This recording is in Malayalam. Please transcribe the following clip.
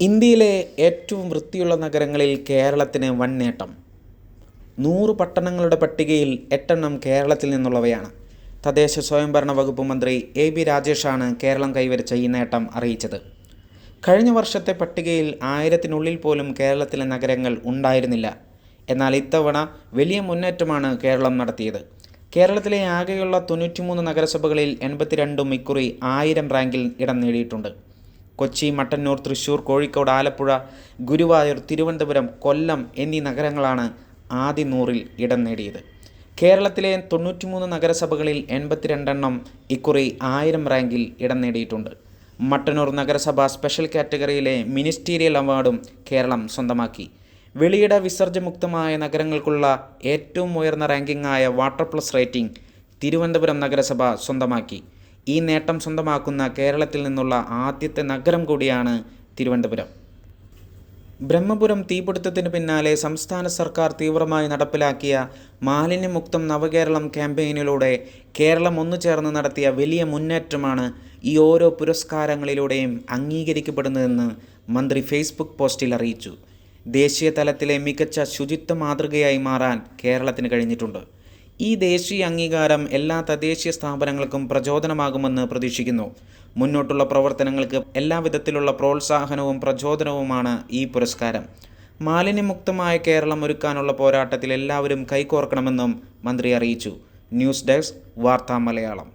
ഇന്ത്യയിലെ ഏറ്റവും വൃത്തിയുള്ള നഗരങ്ങളിൽ കേരളത്തിന് വൻ നേട്ടം. നൂറ് പട്ടണങ്ങളുടെ പട്ടികയിൽ എട്ടെണ്ണം കേരളത്തിൽ നിന്നുള്ളവയാണ്. തദ്ദേശ സ്വയംഭരണ വകുപ്പ് മന്ത്രി എ ബി രാജേഷാണ് കേരളം കൈവരിച്ച ഈ നേട്ടം അറിയിച്ചത്. കഴിഞ്ഞ വർഷത്തെ പട്ടികയിൽ ആയിരത്തിനുള്ളിൽ പോലും കേരളത്തിലെ നഗരങ്ങൾ ഉണ്ടായിരുന്നില്ല. എന്നാൽ ഇത്തവണ വലിയ മുന്നേറ്റമാണ് കേരളം നടത്തിയത്. കേരളത്തിലെ ആകെയുള്ള തൊണ്ണൂറ്റിമൂന്ന് നഗരസഭകളിൽ എൺപത്തിരണ്ടും ഇക്കുറി ആയിരം റാങ്കിൽ ഇടം നേടിയിട്ടുണ്ട്. കൊച്ചി മട്ടന്നൂർ തൃശ്ശൂർ കോഴിക്കോട് ആലപ്പുഴ ഗുരുവായൂർ തിരുവനന്തപുരം കൊല്ലം എന്നീ നഗരങ്ങളാണ് ആദ്യ നൂറിൽ ഇടം നേടിയത്. കേരളത്തിലെ തൊണ്ണൂറ്റിമൂന്ന് നഗരസഭകളിൽ എൺപത്തിരണ്ടെണ്ണം ഇക്കുറി ആയിരം റാങ്കിൽ ഇടം നേടിയിട്ടുണ്ട്. മട്ടന്നൂർ നഗരസഭ സ്പെഷ്യൽ കാറ്റഗറിയിലെ മിനിസ്റ്റീരിയൽ അവാർഡും കേരളം സ്വന്തമാക്കി. വെളിയിട വിസർജമുക്തമായ നഗരങ്ങൾക്കുള്ള ഏറ്റവും ഉയർന്ന റാങ്കിങ്ങായ വാട്ടർ പ്ലസ് റേറ്റിംഗ് തിരുവനന്തപുരം നഗരസഭ സ്വന്തമാക്കി. ഈ നേട്ടം സ്വന്തമാക്കുന്ന കേരളത്തിൽ നിന്നുള്ള ആദ്യത്തെ നഗരം കൂടിയാണ് തിരുവനന്തപുരം. ബ്രഹ്മപുരം തീപിടുത്തത്തിന് പിന്നാലെ സംസ്ഥാന സർക്കാർ തീവ്രമായി നടപ്പിലാക്കിയ മാലിന്യമുക്തം നവകേരളം ക്യാമ്പയിനിലൂടെ കേരളം ഒന്നു ചേർന്ന് നടത്തിയ വലിയ മുന്നേറ്റമാണ് ഈ ഓരോ പുരസ്കാരങ്ങളിലൂടെയും അംഗീകരിക്കപ്പെടുന്നതെന്ന് മന്ത്രി ഫേസ്ബുക്ക് പോസ്റ്റിൽ അറിയിച്ചു. ദേശീയ തലത്തിലെ മികച്ച ശുചിത്വ മാതൃകയായി മാറാൻ കേരളത്തിന് കഴിഞ്ഞിട്ടുണ്ട്. ഈ ദേശീയ അംഗീകാരം എല്ലാ തദ്ദേശീയ സ്ഥാപനങ്ങൾക്കും പ്രചോദനമാകുമെന്ന് പ്രതീക്ഷിക്കുന്നു. മുന്നോട്ടുള്ള പ്രവർത്തനങ്ങൾക്ക് എല്ലാവിധത്തിലുള്ള പ്രോത്സാഹനവും പ്രചോദനവുമാണ് ഈ പുരസ്കാരം. മാലിന്യമുക്തമായ കേരളം ഒരുക്കാനുള്ള പോരാട്ടത്തിൽ എല്ലാവരും കൈകോർക്കണമെന്നും മന്ത്രി അറിയിച്ചു. ന്യൂസ് ഡെസ്ക് വാർത്താ മലയാളം